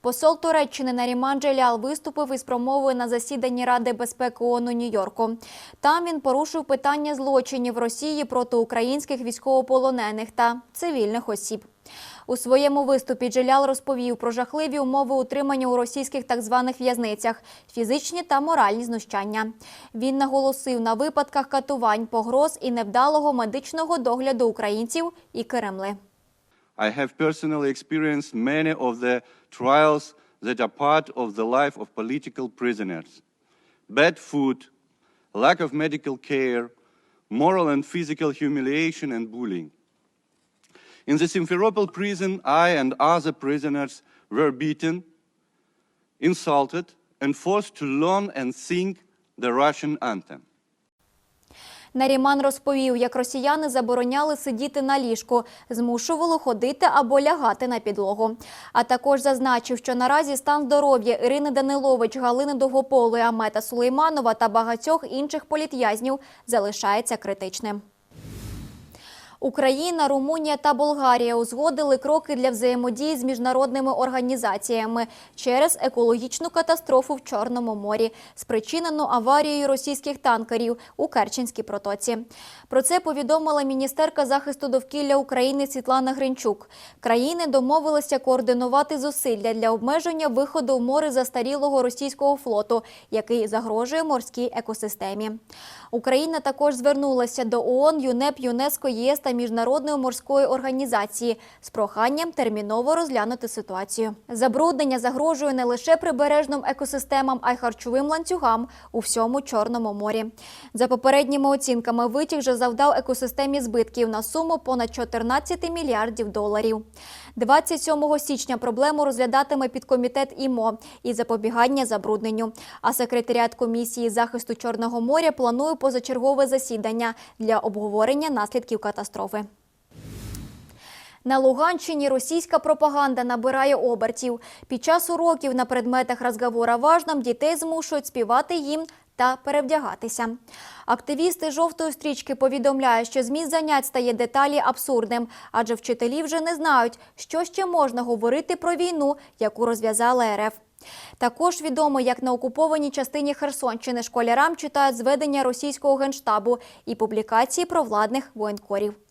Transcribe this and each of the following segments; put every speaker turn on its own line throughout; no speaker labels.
Посол Туреччини Наріман Джелял виступив із промовою на засіданні Ради безпеки ООН у Нью-Йорку. Там він порушив питання злочинів Росії проти українських військовополонених та цивільних осіб. У своєму виступі Джелял розповів про жахливі умови утримання у російських так званих в'язницях, фізичні та моральні знущання. Він наголосив на випадках катувань, погроз і невдалого медичного догляду українців і Кремли.
I have personally experienced many of the trials that are part of the life of political prisoners. Bad food, lack of medical care, moral and physical humiliation and bullying. In the Simferopol prison, I and other prisoners were beaten, insulted, and forced to learn and sing the Russian anthem.
Наріман розповів, як росіяни забороняли сидіти на ліжку, змушували ходити або лягати на підлогу. А також зазначив, що наразі стан здоров'я Ірини Данилович, Галини Довгополої, Амета Сулейманова та багатьох інших політв'язнів залишається критичним. Україна, Румунія та Болгарія узгодили кроки для взаємодії з міжнародними організаціями через екологічну катастрофу в Чорному морі, спричинену аварією російських танкерів у Керченській протоці. Про це повідомила міністерка захисту довкілля України Світлана Гринчук. Країни домовилися координувати зусилля для обмеження виходу в море застарілого російського флоту, який загрожує морській екосистемі. Україна також звернулася до ООН, ЮНЕП, ЮНЕСКО, ЄС та Міжнародної морської організації з проханням терміново розглянути ситуацію. Забруднення загрожує не лише прибережним екосистемам, а й харчовим ланцюгам у всьому Чорному морі. За попередніми оцінками, витік вже завдав екосистемі збитків на суму понад 14 мільярдів доларів. 27 січня проблему розглядатиме підкомітет ІМО і запобігання забрудненню. А секретаріат комісії захисту Чорного моря планує позачергове засідання для обговорення наслідків катастрофи. На Луганщині російська пропаганда набирає обертів. Під час уроків на предметах розговора важном дітей змушують співати їм та перевдягатися. Активісти жовтої стрічки повідомляють, що зміст занять стає деталі абсурдним, адже вчителі вже не знають, що ще можна говорити про війну, яку розв'язала РФ. Також відомо, як на окупованій частині Херсонщини школярам читають зведення російського генштабу і публікації про владних воєнкорів.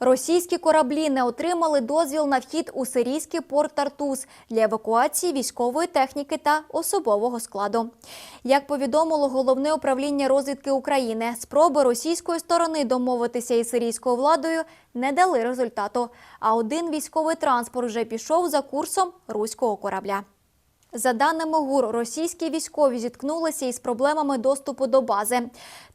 Російські кораблі не отримали дозвіл на вхід у сирійський порт Тартус для евакуації військової техніки та особового складу. Як повідомило головне управління розвідки України, спроби російської сторони домовитися із сирійською владою не дали результату. А один військовий транспорт вже пішов за курсом руського корабля. За даними ГУР, російські військові зіткнулися із проблемами доступу до бази.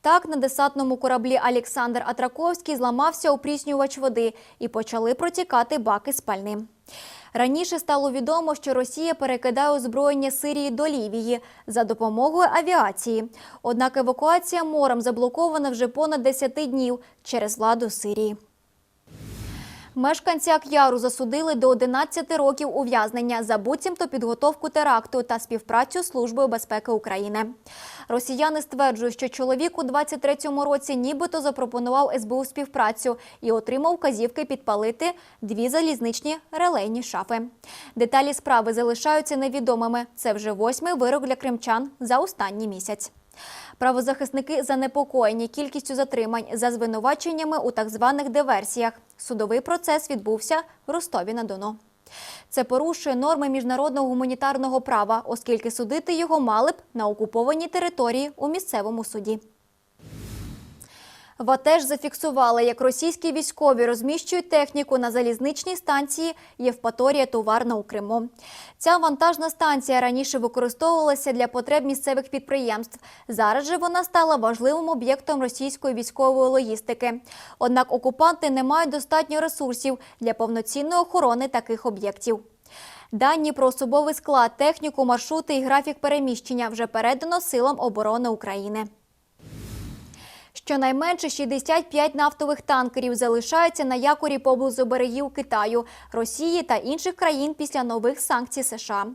Так, на десантному кораблі Олександр Атраковський зламався опріснювач води і почали протікати баки з пальним. Раніше стало відомо, що Росія перекидає озброєння Сирії до Лівії за допомогою авіації. Однак евакуація морем заблокована вже понад 10 днів через владу Сирії. Мешканці Ак'яру засудили до 11 років ув'язнення за буцімто підготовку теракту та співпрацю з Службою безпеки України. Росіяни стверджують, що чоловік у 23-му році нібито запропонував СБУ співпрацю і отримав вказівки підпалити дві залізничні релейні шафи. Деталі справи залишаються невідомими. Це вже восьмий вирок для кримчан за останній місяць. Правозахисники занепокоєні кількістю затримань за звинуваченнями у так званих диверсіях. Судовий процес відбувся в Ростові на Дону. Це порушує норми міжнародного гуманітарного права, оскільки судити його мали б на окупованій території у місцевому суді. В АТЕШ зафіксували, як російські військові розміщують техніку на залізничній станції Євпаторія Товарна у Криму. Ця вантажна станція раніше використовувалася для потреб місцевих підприємств. Зараз же вона стала важливим об'єктом російської військової логістики. Однак окупанти не мають достатньо ресурсів для повноцінної охорони таких об'єктів. Дані про особовий склад, техніку, маршрути і графік переміщення вже передано силам оборони України. Щонайменше 65 нафтових танкерів залишаються на якорі поблизу берегів Китаю, Росії та інших країн після нових санкцій США.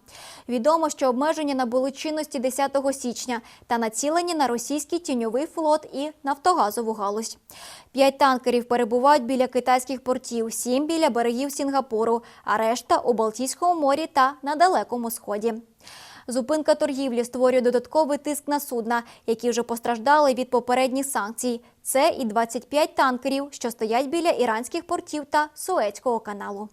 Відомо, що обмеження набули чинності 10 січня та націлені на російський тіньовий флот і нафтогазову галузь. П'ять танкерів перебувають біля китайських портів, сім біля берегів Сінгапуру, а решта у Балтійському морі та на Далекому Сході. Зупинка торгівлі створює додатковий тиск на судна, які вже постраждали від попередніх санкцій. Це і 25 танкерів, що стоять біля іранських портів та Суецького каналу.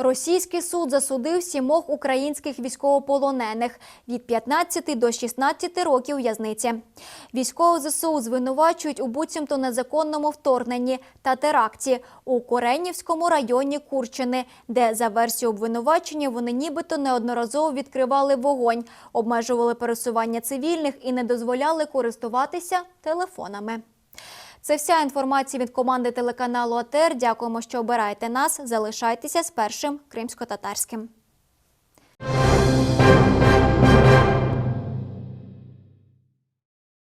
Російський суд засудив сімох українських військовополонених від 15 до 16 років в'язниці. Військову ЗСУ звинувачують у буцімто незаконному вторгненні та теракті у Коренівському районі Курчини, де за версією обвинувачення вони нібито неодноразово відкривали вогонь, обмежували пересування цивільних і не дозволяли користуватися телефонами. Це вся інформація від команди телеканалу АТР. Дякуємо, що обираєте нас. Залишайтеся з першим кримсько-татарським.